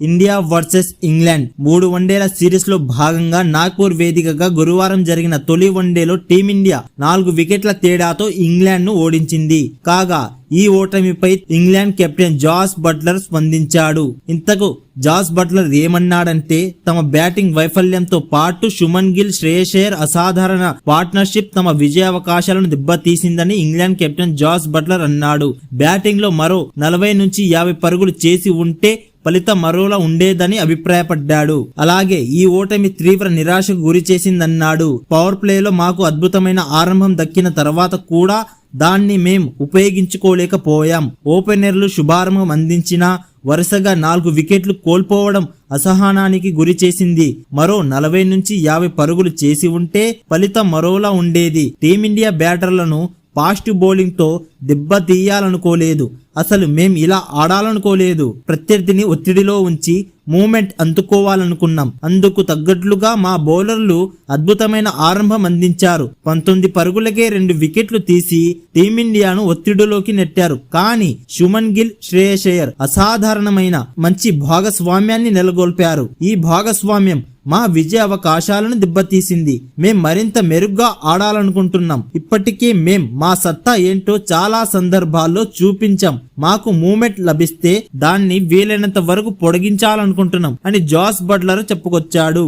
India versus England మూడు వన్డేల సిరీస్లో భాగంగా నాగ్పూర్ వేదికగా గురువారం జరిగిన తొలి వన్డేలో టీమిండియా నాలుగు వికెట్ల తేడాతో ఇంగ్లాండ్ను ఓడించింది. కాగా ఈ ఓటమిపై ఇంగ్లాండ్ కెప్టెన్ జాస్ బట్లర్ స్పందించాడు. ఇంతకు జాస్ బట్లర్ ఏమన్నాడంటే తమ బ్యాటింగ్ వైఫల్యంతో పాటు సుమన్ గిల్ శ్రేయస్ అసాధారణ పార్ట్నర్షిప్ తమ విజయావకాశాలను దెబ్బతీసిందని ఇంగ్లాండ్ కెప్టెన్ జాస్ బట్లర్ అన్నాడు. బ్యాటింగ్లో మరో నలభై నుంచి యాభై పరుగులు చేసి ఉంటే ఫలితం మరోలా ఉండేదని అభిప్రాయపడ్డాడు. అలాగే ఈ ఓటమి తీవ్ర నిరాశకు గురి చేసిందన్నాడు. పవర్ ప్లేలో మాకు అద్భుతమైన ఆరంభం దక్కిన తర్వాత కూడా దాన్ని మేం ఉపయోగించుకోలేకపోయాం. ఓపెనర్లు శుభారంభం అందించినా వరుసగా నాలుగు వికెట్లు కోల్పోవడం అసహనానికి గురి చేసింది. మరో నలభై నుంచి యాభై పరుగులు చేసి ఉంటే ఫలితం మరోలా ఉండేది. టీమిండియా బ్యాటర్లను ఫాస్ట్ బౌలింగ్తో దెబ్బతీయాలనుకోలేదు అసలు మేం ఇలా ఆడాలనుకోలేదు. ప్రత్యర్థిని ఒత్తిడిలో ఉంచి మూమెంట్ అందుకోవాలనుకున్నాం. అందుకు తగ్గట్లుగా మా బౌలర్లు అద్భుతమైన ఆరంభం అందించారు. పంతొమ్మిది పరుగులకే రెండు వికెట్లు తీసి టీమిండియాను ఒత్తిడిలోకి నెట్టారు. కానీ సుమన్ గిల్ శ్రేయస్ అసాధారణమైన మంచి భాగస్వామ్యాన్ని నెలకొల్పారు. ఈ భాగస్వామ్యం మా విజయ అవకాశాలను దెబ్బతీసింది. మేం మరింత మెరుగ్గా ఆడాలనుకుంటున్నాం. ఇప్పటికే మేం మా సత్తా ఏంటో చాలా సందర్భాల్లో చూపించాం. మాకు మూమెంట్ లభిస్తే దాన్ని వీలైనంత వరకు పొడిగించాలనుకుంటున్నాం అని జాస్ బట్లర్ చెప్పుకొచ్చాడు.